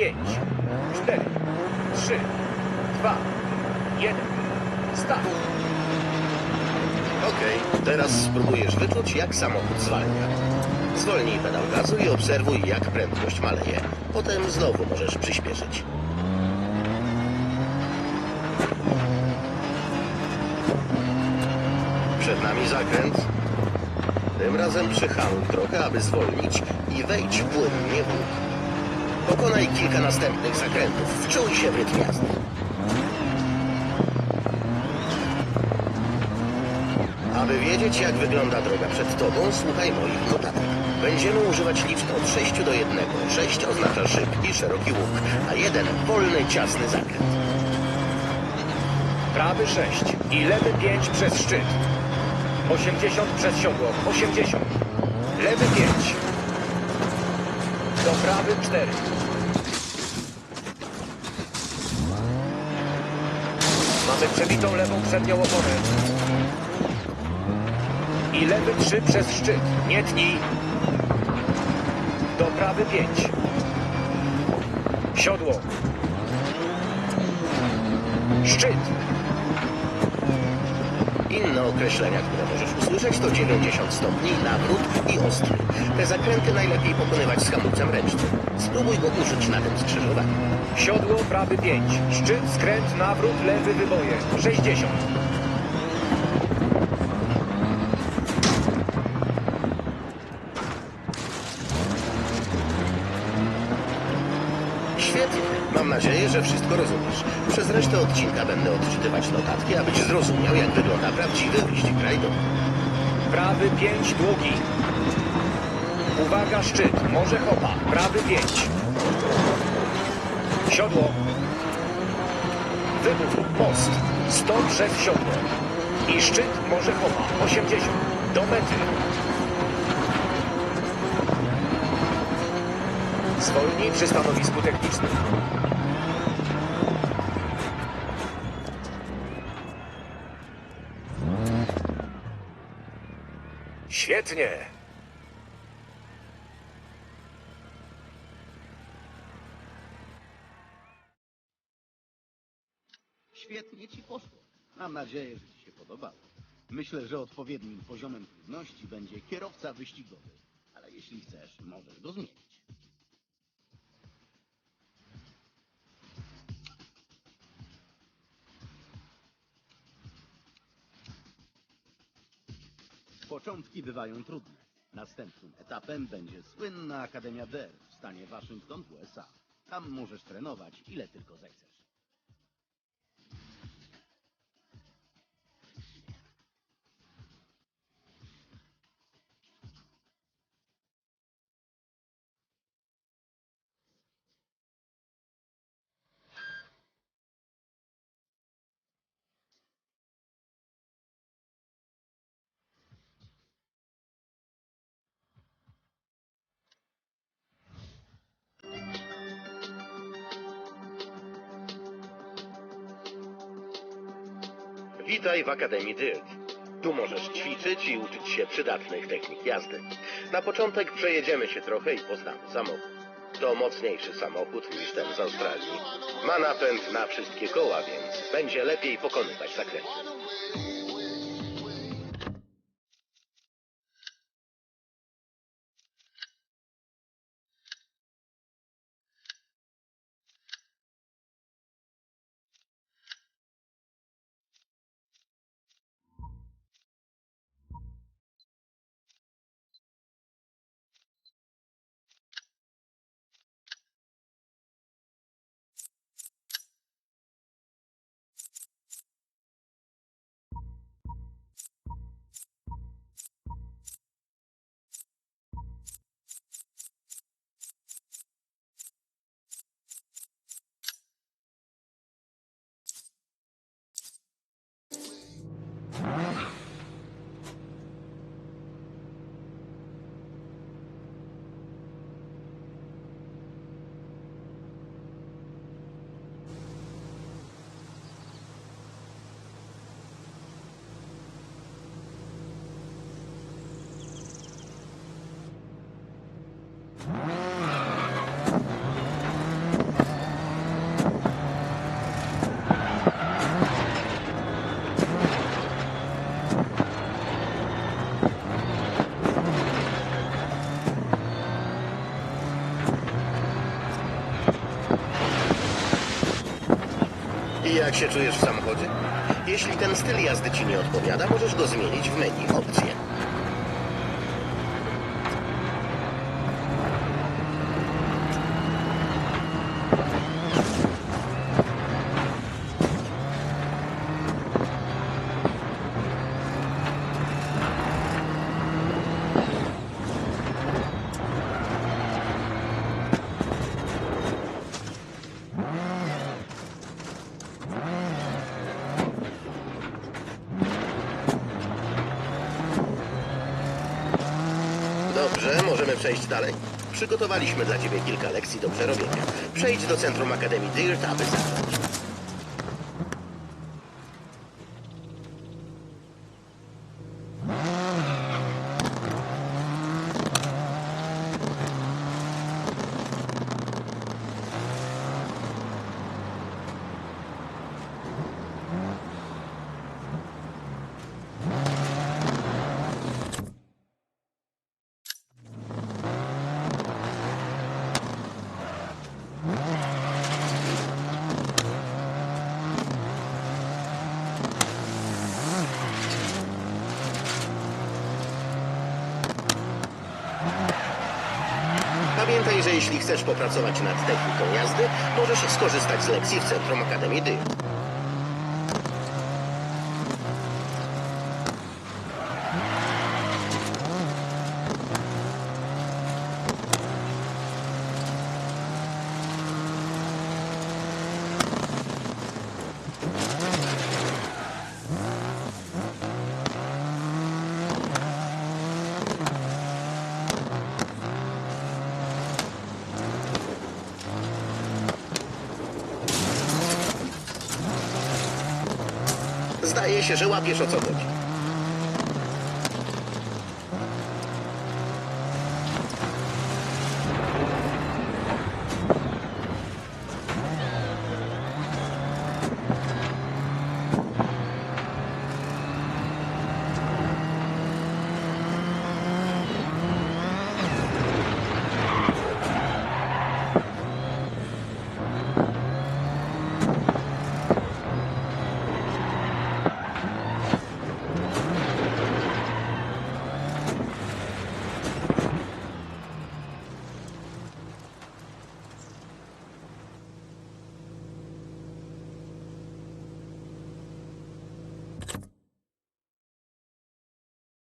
5, 4, 3, 2, 1. Start. Okej, teraz spróbujesz wyczuć, jak samochód zwalnia. Zwolnij pedał gazu i obserwuj, jak prędkość maleje. Potem znowu możesz przyspieszyć. Przed nami zakręt. Tym razem przyhamuj trochę, aby zwolnić i wejdź płynnie w łuk. Pokonaj kilka następnych zakrętów. Wczuj się w rytm jazdy. Aby wiedzieć, jak wygląda droga przed tobą, słuchaj moich notatek. Będziemy używać liczb od 6 do 1. 6 oznacza szybki, szeroki łuk, a 1 wolny, ciasny zakręt. Prawy 6 i lewy 5 przez szczyt. 80 przez siodło. 80. Lewy 5. Do prawy 4. Mamy przebitą lewą przednią oponę. I lewy 3 przez szczyt. Nie tnij. Do prawy 5. Siodło. Szczyt. Inne określenia, które możesz usłyszeć, to 90 stopni, nawrót i ostry. Te zakręty najlepiej pokonywać z hamulcem ręcznym. Spróbuj go użyć na tym skrzyżowaniu. Siodło prawy 5. Szczyt, skręt, nawrót, lewy wyboje. 60. Świetnie. Mam nadzieję, że wszystko rozumiesz. Przez resztę odcinka będę odczytywać notatki, abyś zrozumiał, jak wygląda prawdziwy wyścig rajdowy. Prawy 5 długi. Uwaga, szczyt. Może hopa. Prawy 5. Siodło. Wybuch. Most. 100 przez siodło. I szczyt może hopa. 80. Do mety. Zwolnij przy stanowisku technicznym. Świetnie. Świetnie ci poszło. Mam nadzieję, że ci się podobało. Myślę, że odpowiednim poziomem trudności będzie kierowca wyścigowy. Ale jeśli chcesz, możesz go zmienić. Początki bywają trudne. Następnym etapem będzie słynna Akademia DER w stanie Waszyngton w USA. Tam możesz trenować ile tylko zechcesz. Witaj w Akademii DYRT. Tu możesz ćwiczyć i uczyć się przydatnych technik jazdy. Na początek przejedziemy się trochę i poznamy samochód. To mocniejszy samochód niż ten z Australii. Ma napęd na wszystkie koła, więc będzie lepiej pokonywać zakręty. I jak się czujesz w samochodzie? Jeśli ten styl jazdy ci nie odpowiada, możesz go zmienić w menu opcje. Dobrze, możemy przejść dalej. Przygotowaliśmy dla ciebie kilka lekcji do przerobienia. Przejdź do centrum Akademii DIRT, aby zacząć. Pamiętaj, że jeśli chcesz popracować nad techniką jazdy, możesz skorzystać z lekcji w centrum Akademii DIRT. Zdaje się, że łapiesz o co chodzi.